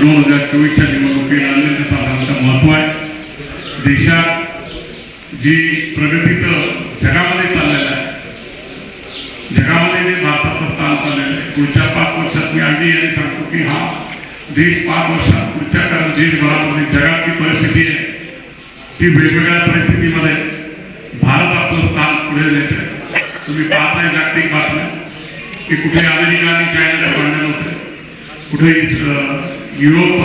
दोन हजार चोवीसच्या निवडणुकीला अत्यंत साधारणतः महत्त्व आहे. देशात जी प्रगतीचं जगामध्ये चाललेलं आहे जगामध्ये जे भारताचं स्थान चाललेलं आहे पुढच्या पाच वर्षात मी आधी यांनी सांगतो की हा देश पाच वर्षात पुढच्या काळात देशभरामध्ये जगातली परिस्थिती आहे. ती वेगवेगळ्या परिस्थितीमध्ये भारत आपलं स्थान पुढे नेत आहे. तुम्ही पाहताय जागतिक बातम्या की कुठे अमेरिका आणि चायनाला भांडण होतं कुठे युरोप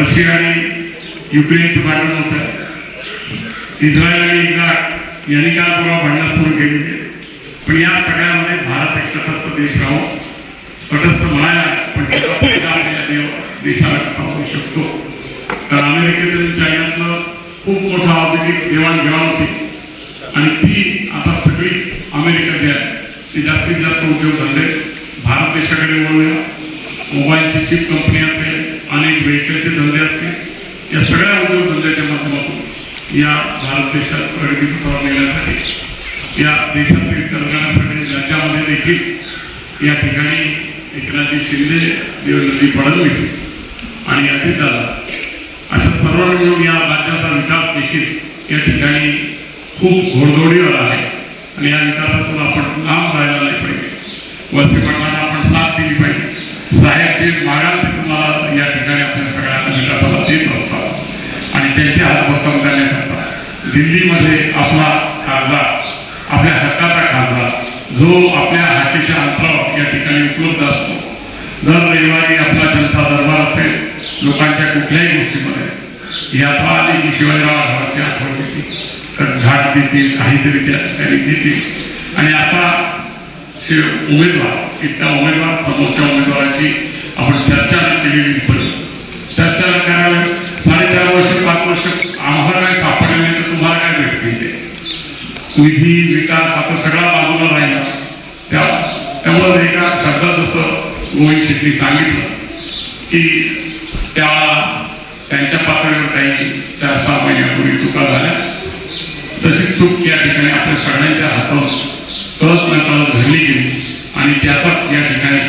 रशिया आणि युक्रेनचं भांडण होतं इस्रायल आणि इराक यांनी काल परवा भांडणं सुरू केली? पण या सगळ्यामध्ये भारत एक तटस्थ देश राहो. तटस्थ म्हणायला पण त्याचा फायदा आपल्या देशाला कसा होऊ शकतो? तर अमेरिकेतील चायनातलं खूप मोठं औद्योगिक देवाणघेवाण होती. आणि ती आता सगळी अमेरिका जी आहे ती जास्तीत जास्त उद्योग उद्योगधंदे भारत देशाकडे वळूया. मोबाईलची चिप कंपनी असेल अनेक व्हेकलचे धंदे असतील या सगळ्या उद्योगधंद्याच्या माध्यमातून या भारत देशात प्रगती पथावर नेण्यासाठी या देशातील करण्यासाठी राज्यामध्ये देखील या ठिकाणी एकनाथजी शिंदे देवेंद्रजी फडणवीस आणि अजितदादा अशा सर्वांनी मिळून या राज्याचा विकास देखील या ठिकाणी खूप घोडदोडीवर आहे. आणि या विकासातून आपण लांब राहायला नाही पाहिजे. वरती प्रमाणे आपण साथ दिली पाहिजे. साहेब जे मागाल ते तुम्हाला या ठिकाणी आपल्या सगळ्यांना विकासाला देत त्यांचे करण्याकरता दिल्लीमध्ये आपला खासदार आपल्या हक्काचा खासदार जो आपल्या हाकेच्या अंतरावर या ठिकाणी उपलब्ध असतो. दर रविवारी आपला जनता दरबार असेल लोकांच्या कुठल्याही गोष्टीमध्ये. यात्रा आली की शिवाजीराव आढळची आठवण येते झाड देतील काहीतरी त्या ठिकाणी देतील. आणि असा उमेदवार इतका उमेदवार समोरच्या उमेदवाराची आपण चर्चा केलेली पडली चर्चा करायला साडेचार वर्ष पाच वर्ष आम्हाला काय सापडले नाही तर तुम्हाला काय भेटतील ते निधी विकास आता सगळा बाजूला राहिला. त्या त्यामुळे एका शब्दात जसं मोहित शेट्टी सांगितलं की त्या त्यांच्या पातळीवर काही चार सहा महिन्यापूर्वी चुका झाल्या. तशी चूक या ठिकाणी आपल्या सगळ्यांच्या हातावर कळत न कळत घडली गेली. आणि त्याचाच या ठिकाणी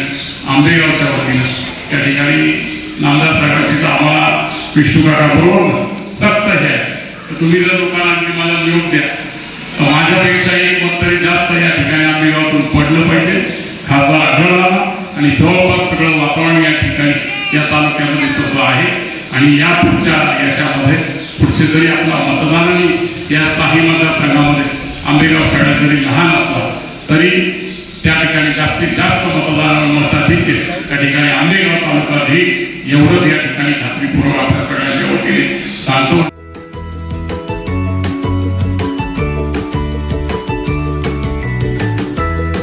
आंबेगावच्या वतीनं त्या ठिकाणी नामदार साहेबांची तर आम्हाला विष्णू काका बरोबर सक्त हे तुम्ही जर लोकांना आणखी मला निरोप द्या माझ्यापेक्षा एक मत तरी जास्त या ठिकाणी आंबेगावातून पडलं पाहिजे. खासदार आढळला आणि जवळपास सगळं वातावरण या ठिकाणी या तालुक्यामध्ये तसं आहे. आणि या पुढच्या याच्यामध्ये पुढचे जरी आपला मतदानाने या साही मतदारसंघामध्ये आंबेगाव सगळ्यात जरी लहान असला तरी त्या ठिकाणी जास्तीत जास्त मतदान मतात येते त्या ठिकाणी आंबेगाव तालुका ही एवढंच या ठिकाणी खात्रीपूर्वक आपल्या सगळ्यांच्या वतीने सांगतो.